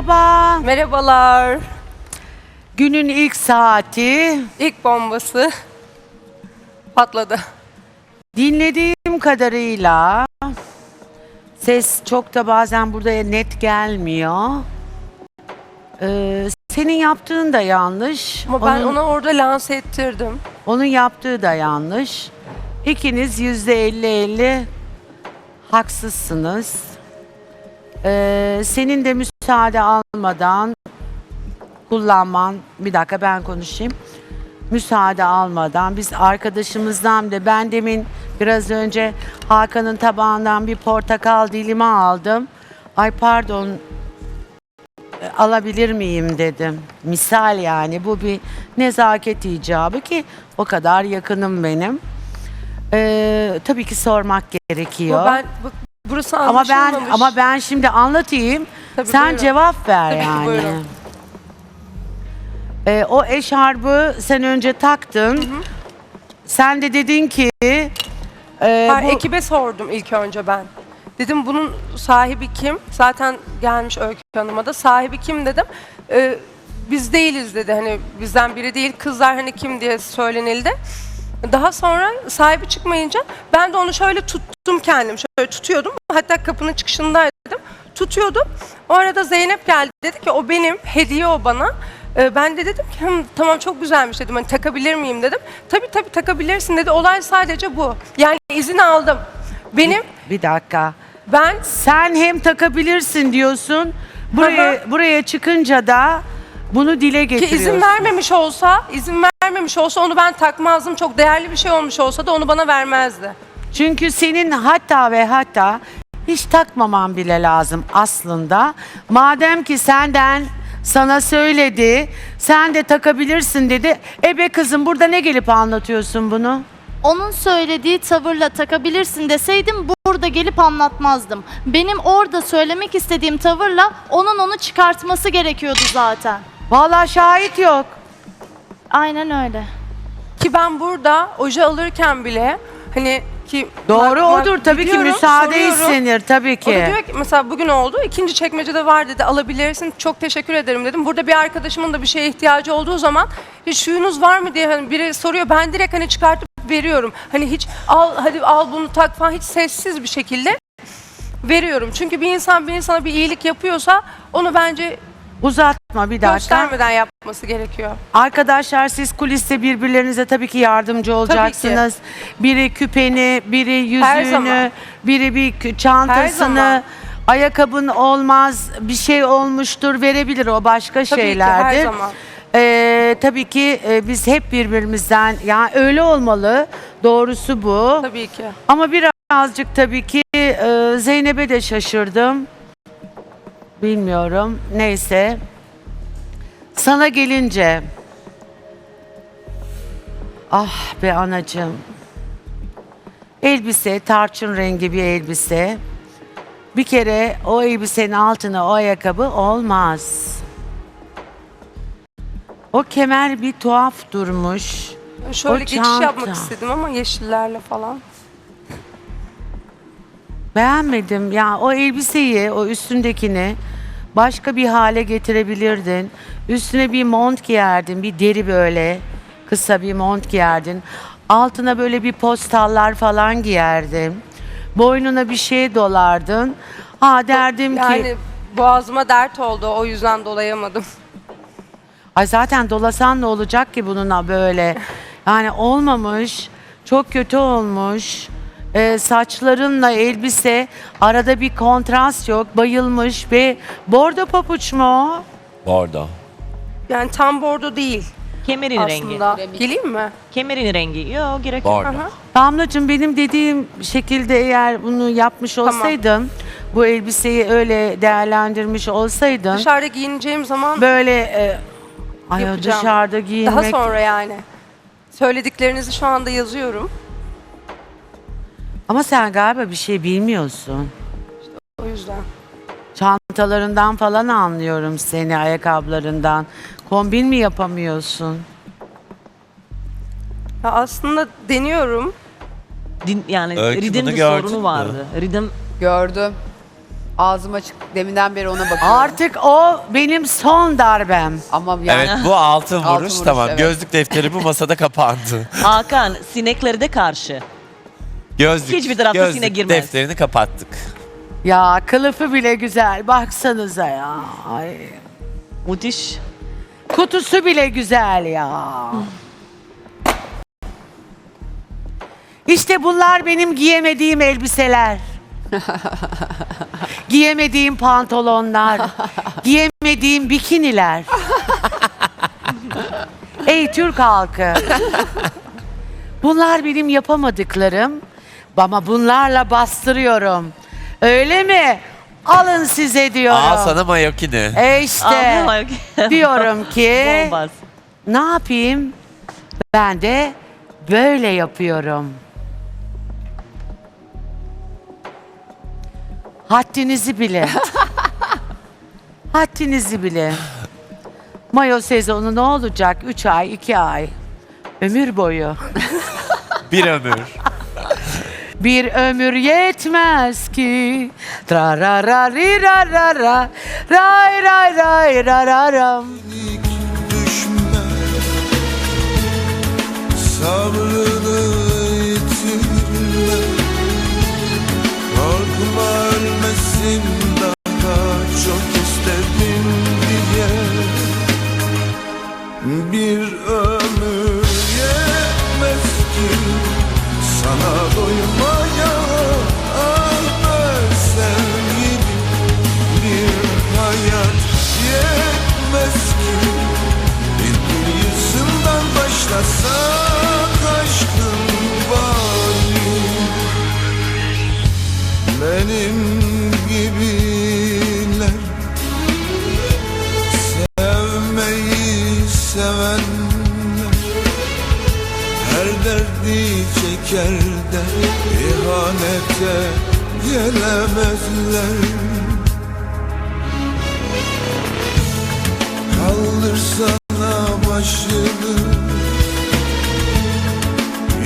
Merhaba. Merhabalar. Günün ilk saati. İlk bombası patladı. Dinlediğim kadarıyla ses çok da bazen burada net gelmiyor. Ee, senin yaptığın da yanlış. Ama ben onun, ona orada lanse ettirdim. onun yaptığı da yanlış. İkiniz yüzde elli elli haksızsınız. Ee, senin de müsaade almadan kullanman, bir dakika ben konuşayım. Müsaade almadan biz arkadaşımızdan da ben demin biraz önce Hakan'ın tabağından bir portakal dilimi aldım. Ay pardon alabilir miyim dedim. Misal yani bu bir nezaket icabı ki o kadar yakınım benim. Ee, tabii ki sormak gerekiyor. Ama ben bak, burası Ama ben anlaşılmamış. ama ben şimdi anlatayım. Tabii, Sen buyurun. cevap ver Tabii ki, yani. buyurun. Ee, o eşarbı sen önce taktın. Sen de dedin ki e, Ha, bu- ekibe sordum ilk önce ben. Dedim bunun sahibi kim? Zaten gelmiş Öykü Hanım'a da sahibi kim dedim. Ee, biz değiliz dedi. Hani bizden biri değil. Kızlar hani kim diye söylenildi. Daha sonra sahibi çıkmayınca ben de onu şöyle tuttum kendim. Şöyle tutuyordum. Hatta kapının çıkışındaydım. Tutuyordum. O arada Zeynep geldi. Dedi ki o benim. Hediye o bana. Ee, ben de dedim ki "Hım, tamam çok güzelmiş dedim. Hani takabilir miyim dedim. Tabii tabii takabilirsin dedi. Olay sadece bu. Yani izin aldım. Benim bir dakika. ben Sen hem takabilirsin diyorsun. Buraya buraya çıkınca da bunu dile ki getiriyorsun. izin vermemiş olsa, izin vermemiş olsa onu ben takmazdım. Çok değerli bir şey olmuş olsa da onu bana vermezdi. Çünkü senin hatta ve hatta hiç takmaman bile lazım aslında. Madem ki senden sana söyledi, sen de takabilirsin dedi. Ebe kızım burada ne gelip anlatıyorsun bunu? Onun söylediği tavırla takabilirsin deseydim burada gelip anlatmazdım. Benim orada söylemek istediğim tavırla onun onu çıkartması gerekiyordu zaten. Vallahi şahit yok. Aynen öyle. Ki ben burada oje alırken bile hani ki Doğru bak- bak odur tabii ki gidiyorum, müsaade soruyorum. istenir tabii O da ki. diyor ki mesela bugün oldu ikinci çekmecede var dedi alabilirsin çok teşekkür ederim dedim. Burada bir arkadaşımın da bir şeye ihtiyacı olduğu zaman hiç şuyunuz var mı diye hani biri soruyor ben direkt hani çıkartıp veriyorum. Hani hiç al hadi al bunu tak falan hiç sessiz bir şekilde veriyorum. Çünkü bir insan bir insana bir iyilik yapıyorsa onu bence Uzatma bir dakika. göstermeden yapması gerekiyor. Arkadaşlar siz kuliste birbirlerinize tabii ki yardımcı olacaksınız. Biri küpeni, biri Her yüzüğünü, biri bir kü- çantasını, ayakkabın olmaz, bir şey olmuştur verebilir o başka Tabii ki, her şeylerdir. zaman. Ee, tabii ki e, biz hep birbirimizden yani öyle olmalı. Doğrusu bu. Tabii ki. Ama birazcık tabii ki e, Zeynep'e de şaşırdım. Bilmiyorum. Neyse. Sana gelince. Ah be anacığım. Elbise, tarçın rengi bir elbise. Bir kere o elbisenin altına o ayakkabı olmaz. O kemer bir tuhaf durmuş. Şöyle O geçiş çanta. yapmak istedim ama yeşillerle falan. Beğenmedim. Ya o elbiseyi, o üstündekini başka bir hale getirebilirdin. Üstüne bir mont giyerdin, bir deri böyle kısa bir mont giyerdin. Altına böyle bir postallar falan giyerdin. Boynuna bir şey dolardın. Ha derdim Yani ki boğazıma dert oldu o yüzden dolayamadım. ay zaten dolasan ne olacak ki bununla böyle? Yani olmamış. Çok kötü olmuş. Ee, saçlarınla elbise arada bir kontrast yok. Bayılmış ve bordo papuç mu o? Bordo. Yani tam bordo değil Kemerin rengi. aslında. Geleyim mi? Kemerin rengi. Yok gerek yok. Bordo. Aha. Damlacığım benim dediğim şekilde eğer bunu yapmış olsaydın, bu elbiseyi öyle değerlendirmiş olsaydın, Dışarıda giyineceğim zaman böyle e, ay o Yapacağım. dışarıda giyinmek daha sonra yani. Söylediklerinizi şu anda yazıyorum. Ama sen galiba bir şey bilmiyorsun. O yüzden. Çantalarından falan anlıyorum seni, ayakkabılarından. Kombin mi yapamıyorsun? Ya aslında deniyorum. Din, yani Öykü ridim bir gördün sorunu mü? vardı. Ridim Gördüm. Ağzım açık. Deminden beri ona bakıyorum. Artık o benim son darbem. Ama yani Evet bu altın vuruş, Altın vuruş, tamam. evet. Gözlük defteri bu masada kapandı. Hakan sineklere de karşı. Gözlük, Hiçbir tarafta gözlük girmez. defterini kapattık. Ya kılıfı bile güzel. Baksanıza ya. Ay. Müthiş. Kutusu bile güzel ya. İşte bunlar benim giyemediğim elbiseler. giyemediğim pantolonlar. giyemediğim bikiniler. Ey Türk halkı. Bunlar benim yapamadıklarım. Ama bunlarla bastırıyorum. Öyle mi? Alın size diyorum. Al sana mayokini. E işte diyorum ki Bombaz. ne yapayım? Ben de böyle yapıyorum. Haddinizi bilin. Haddinizi bilin. Mayo sezonu ne olacak? 3 ay, 2 ay. Ömür boyu. Bir ömür. Bir ömür yetmez ki. Tra ra ra ri ra ra ra. Ray ray ray ra ra ram. düşme Sabrını derdi çeker de ihanete gelemezler. Kaldırsana başını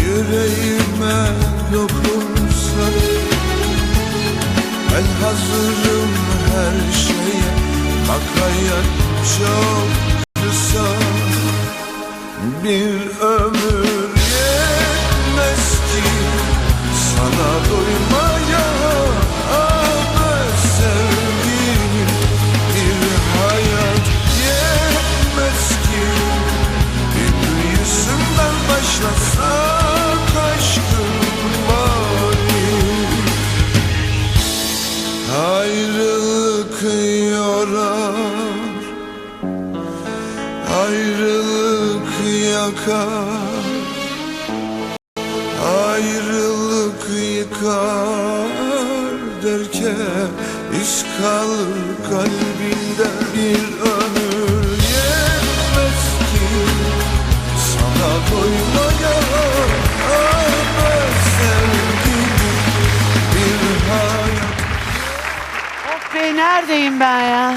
Yüreğime dokunsan Ben hazırım her şeye Bak hayat çok kısa. Bir ömür iz kalır kalbinde bir ömür yetmez ki sana doymaya sevgilim bir hayat Of be neredeyim ben ya?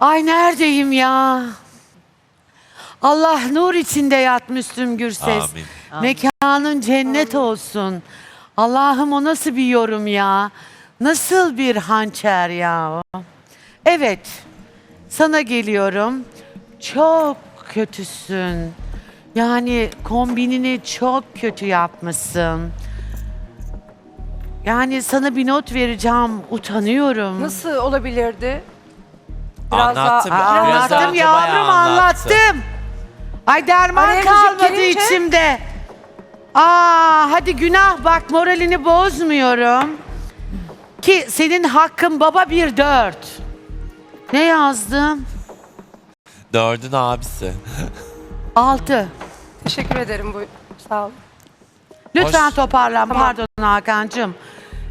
Ay neredeyim ya? Allah nur içinde yat Müslüm Gürses. Amin. Mekanın cennet olsun. Allah'ım o nasıl bir yorum ya? Nasıl bir hançer ya o? Evet. Sana geliyorum. Çok kötüsün. Yani kombinini çok kötü yapmışsın. Yani sana bir not vereceğim. Utanıyorum. Nasıl olabilirdi? Biraz daha- Anlattım. Aa, biraz Anlattım bayağı yavrum anlattı. anlattım. Ay derman Araya müzik kalmadı girince- içimde. Aa hadi günah bak moralini bozmuyorum. Ki senin hakkın baba bir dört. Ne yazdım? Dördün abisi. Altı. Teşekkür ederim bu. Sağ ol. Lütfen Hoş- toparlan. Tamam. Pardon Hakan'cığım.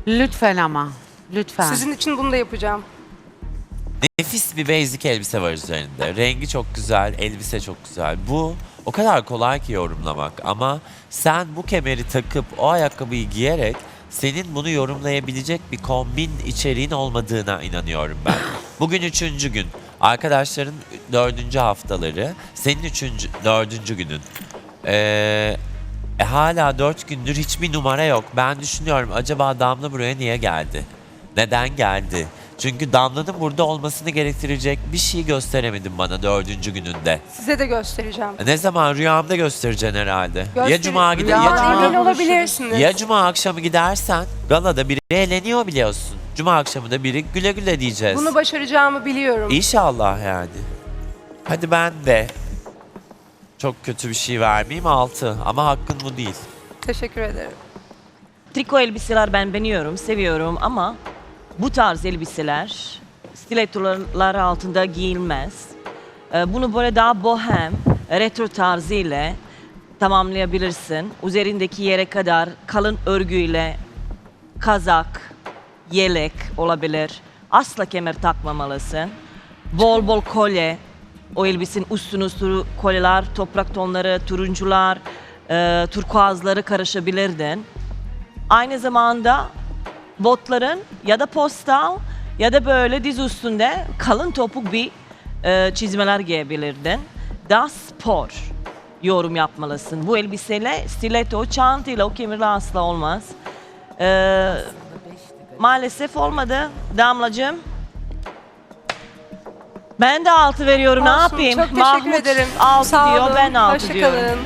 Lütfen ama. Lütfen. Sizin için bunu da yapacağım. Nefis bir basic elbise var üzerinde. Rengi çok güzel, elbise çok güzel. Bu o kadar kolay ki yorumlamak ama sen bu kemeri takıp o ayakkabıyı giyerek senin bunu yorumlayabilecek bir kombin içeriğin olmadığına inanıyorum ben. Bugün üçüncü gün. Arkadaşların dördüncü haftaları. Senin üçüncü, dördüncü günün. Ee, e, hala dört gündür hiçbir numara yok. Ben düşünüyorum acaba Damla buraya niye geldi? Neden geldi? Çünkü Damla'nın burada olmasını gerektirecek bir şey gösteremedin bana dördüncü gününde. Size de göstereceğim. Ne zaman rüyamda göstereceksin herhalde. ya cuma gider ya Rüyamda Ama cuma, emin olabilirsiniz. ya cuma akşamı gidersen galada biri eğleniyor biliyorsun. Cuma akşamı da biri güle güle diyeceğiz. Bunu başaracağımı biliyorum. İnşallah yani. Hadi ben de çok kötü bir şey vermeyeyim altı ama hakkın bu değil. Teşekkür ederim. Triko elbiseler ben beğeniyorum, seviyorum ama bu tarz elbiseler stilettolar altında giyilmez. Ee, Bunu böyle daha bohem, retro tarzı ile tamamlayabilirsin. Üzerindeki yere kadar kalın örgüyle kazak, yelek olabilir. Asla kemer takmamalısın. Bol bol kolye, o elbisenin üstüne üstü kolyeler, toprak tonları, turuncular, e, turkuazları karışabilirdin. Aynı zamanda botların ya da postal ya da böyle diz üstünde kalın topuk bir e, çizmeler giyebilirdin. Daha spor yorum yapmalısın. Bu elbiseyle stiletto, çantayla o kemerle asla olmaz. E, maalesef olmadı Damlacığım. Ben de altı veriyorum. ne Olsun, yapayım? Çok teşekkür Mahmut ederim. altı Sağ diyor, olun. ben altı Hoşça diyorum. kalın.